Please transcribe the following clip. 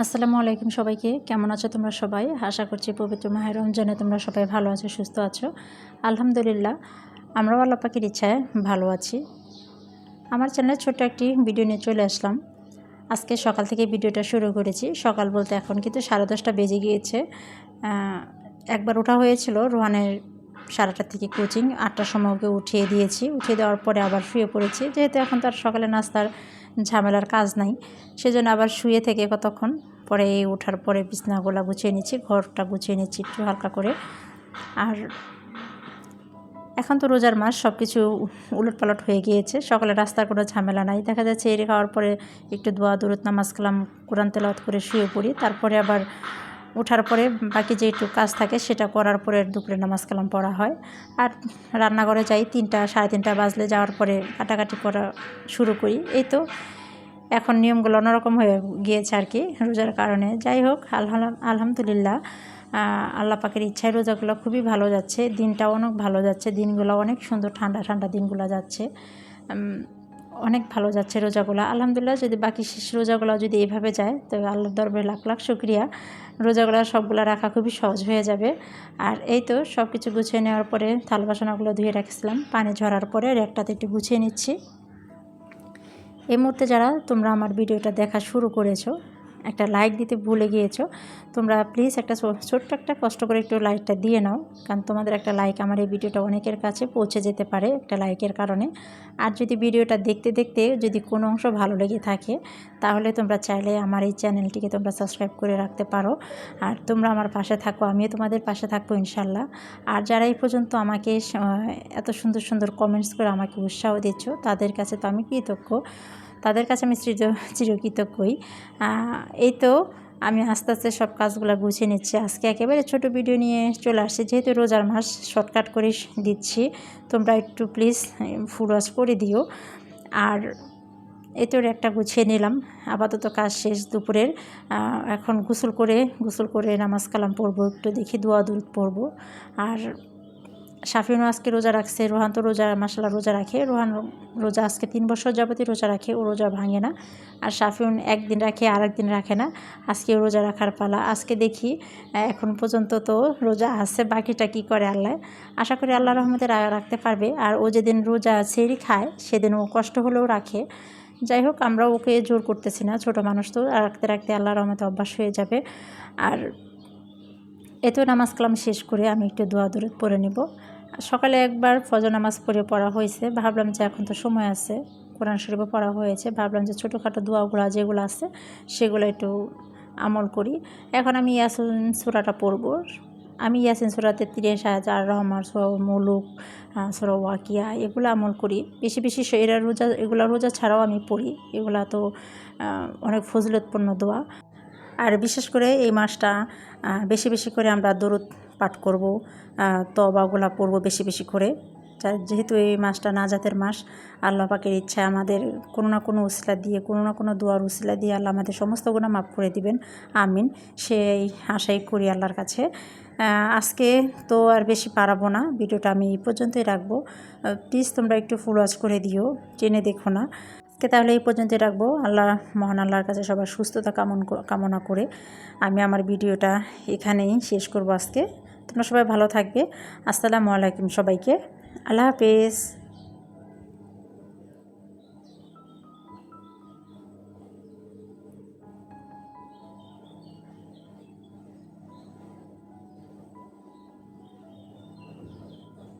আসসালামু আলাইকুম সবাইকে। কেমন আছো তোমরা সবাই? আশা করছি পবিত্র মাহের রমজানে তোমরা সবাই ভালো আছো, সুস্থ আছো। আলহামদুলিল্লাহ, আমরাও আল্লাহ পাখির ইচ্ছায় ভালো আছি। আমার চ্যানেলে ছোট্ট একটি ভিডিও নিয়ে চলে আসলাম। আজকে সকাল থেকে ভিডিওটা শুরু করেছি। সকাল বলতে এখন কিন্তু সাড়ে দশটা বেজে গিয়েছে। একবার ওঠা হয়েছিল রোহানের সারাটার থেকে কোচিং আটটার সময় ওকে উঠিয়ে দিয়েছি। উঠিয়ে দেওয়ার পরে আবার শুয়ে পড়েছি। যেহেতু এখন তার সকালে নাস্তার ঝামেলার কাজ নাই, সেজন্য আবার শুয়ে থেকে কতক্ষণ পরে ওঠার পরে বিছনাগুলো গুছিয়ে নিচ্ছি, ঘরটা গুছিয়ে নিচ্ছি একটু হালকা করে। আর এখন তো রোজার মাস সব কিছু উলটপালট হয়ে গিয়েছে। সকালে রাস্তার কোনো ঝামেলা নাই। দেখা যাচ্ছে এর খাওয়ার পরে একটু দোয়া দূরত নামাজ কালাম, কোরআন তেলাওয়াত করে শুয়ে পড়ি। তারপরে আবার ওঠার পরে বাকি যে একটু কাজ থাকে সেটা করার পরে দুপুরে নামাজ কালাম পড়া হয়। আর রান্নাঘরে যাই তিনটা, সাড়ে তিনটা বাজলে যাওয়ার পরে কাটাকাটি করা শুরু করি। এই তো এখন নিয়মগুলো অন্যরকম হয়ে গিয়েছে আর কি রোজার কারণে। যাই হোক, আলহাম, আলহামদুলিল্লাহ আল্লাহ পাকের ইচ্ছায় রোজাগুলো খুবই ভালো যাচ্ছে। দিনটাও অনেক ভালো যাচ্ছে। দিনগুলো অনেক সুন্দর ঠান্ডা ঠান্ডা দিনগুলো যাচ্ছে। অনেক ভালো যাচ্ছে রোজাগুলো। আলহামদুলিল্লাহ যদি বাকি শেষ রোজাগুলো যদি এভাবে যায়, তো আল্লাহ দরবারে লাখ লাখ শুক্রিয়া। রোজাগুলো সবগুলো রাখা খুবই সহজ হয়ে যাবে। আর এই তো সব কিছু গুছিয়ে নেওয়ার পরে থাল বাসনাগুলো ধুয়ে রাখছিলাম। পানি ঝরার পরে রেকটাতে একটু গুছিয়ে নিচ্ছি। এই মুহূর্তে যারা তোমরা আমার ভিডিওটা দেখা শুরু করেছ একটা লাইক দিতে ভুলে গিয়েছো, তোমরা প্লিজ একটা ছোট্ট একটা কষ্ট করে একটু লাইকটা দিয়ে নাও, কারণ তোমাদের একটা লাইক আমার এই ভিডিওটা অনেকের কাছে পৌঁছে যেতে পারে একটা লাইকের কারণে। আর যদি ভিডিওটা দেখতে দেখতে যদি কোনো অংশ ভালো লেগে থাকে, তাহলে তোমরা চাইলে আমার এই চ্যানেলটিকে তোমরা সাবস্ক্রাইব করে রাখতে পারো। আর তোমরা আমার পাশে থাকো, আমিও তোমাদের পাশে থাকব ইনশাল্লাহ। আর যারা এই পর্যন্ত আমাকে এত সুন্দর সুন্দর কমেন্টস করে আমাকে উৎসাহ দিচ্ছ, তাদের কাছে তো আমি কৃতজ্ঞ। তাদের কাছে আমি চির চিরকৃতজ্ঞই। এই তো আমি আস্তে আস্তে সব কাজগুলো গুছিয়ে নিচ্ছি। আজকে একেবারে ছোট ভিডিও নিয়ে চলে আসছি। যেহেতু রোজার মাস শর্টকাট করে দিচ্ছি। তোমরা একটু প্লিজ ফুল ওয়াশ করে দিও। আর এতর একটা গুছিয়ে নিলাম। আপাতত কাজ শেষ দুপুরের। এখন গোসল করে গোসল করে নামাজ কালাম পড়ব, একটু দেখি দোয়া দূর পড়ব। আর সাফিনও আজকে রোজা রাখছে, রোহান তো রোজা মাসালা রোজা রাখে। রোহান রোজা আজকে তিন বছর যাবতীয় রোজা রাখে, ও রোজা ভাঙে না। আর সাফিউন একদিন রাখে আর একদিন রাখে না। আজকে রোজা রাখার পালা। আজকে দেখি এখন পর্যন্ত তো রোজা আছে, বাকিটা কি করে আল্লাহ? আশা করি আল্লাহ রহমতে রাখতে পারবে। আর ও যেদিন রোজা সেরি খায়, সেদিন ও কষ্ট হলেও রাখে। যাই হোক আমরা ওকে জোর করতেছি না, ছোট মানুষ তো। রাখতে রাখতে আল্লাহ রহমতে অভ্যাস হয়ে যাবে। আর এত নামাজ কালাম শেষ করে আমি একটু দোয়া দূরে পড়ে নেব। সকালে একবার ফজর নামাজ পড়ে পড়া হয়েছে। ভাবলাম যে এখন তো সময় আছে, কোরআন শরীফও পড়া হয়েছে। ভাবলাম যে ছোটোখাটো দোয়াগুলো যেগুলো আছে, সেগুলো একটু আমল করি। এখন আমি ইয়াসিন সুরাটা পড়ব। আমি ইয়াসিন সুরাতে তিরিশ হাজার রহমান, সুরা মুলুক সুরা ওয়াকিয়া এগুলো আমল করি। বেশি বেশি এরা রোজা এগুলো রোজা ছাড়াও আমি পড়ি। এগুলা তো অনেক ফজিলতপূর্ণ দোয়া। আর বিশেষ করে এই মাসটা বেশি বেশি করে আমরা দরুদ পাঠ করব তবাগুলা পড়ব বেশি বেশি করে। যেহেতু এই মাসটা নাজাতের মাস, আল্লাহ পাকের ইচ্ছা আমাদের কোনো না কোনো উসিলা দিয়ে, কোনো না কোনো দোয়ার উসিলা দিয়ে আল্লাহ আমাদের সমস্ত গুণা মাফ করে দিবেন। আমিন। সেই আশাই করি আল্লাহর কাছে। আজকে তো আর বেশি পারাবো না, ভিডিওটা আমি এই পর্যন্তই রাখব। প্লিজ তোমরা একটু ফুল ওয়াচ করে দিও, টেনে দেখো না। আজকে তাহলে এই পর্যন্তই রাখব। আল্লাহ, মহান আল্লাহর কাছে সবার সুস্থতা কামন কামনা করে আমি আমার ভিডিওটা এখানেই শেষ করব আজকে। তোমরা সবাই ভালো থাকবে। আসসালামু আলাইকুম সবাইকে। আল্লাহ হাফেজ।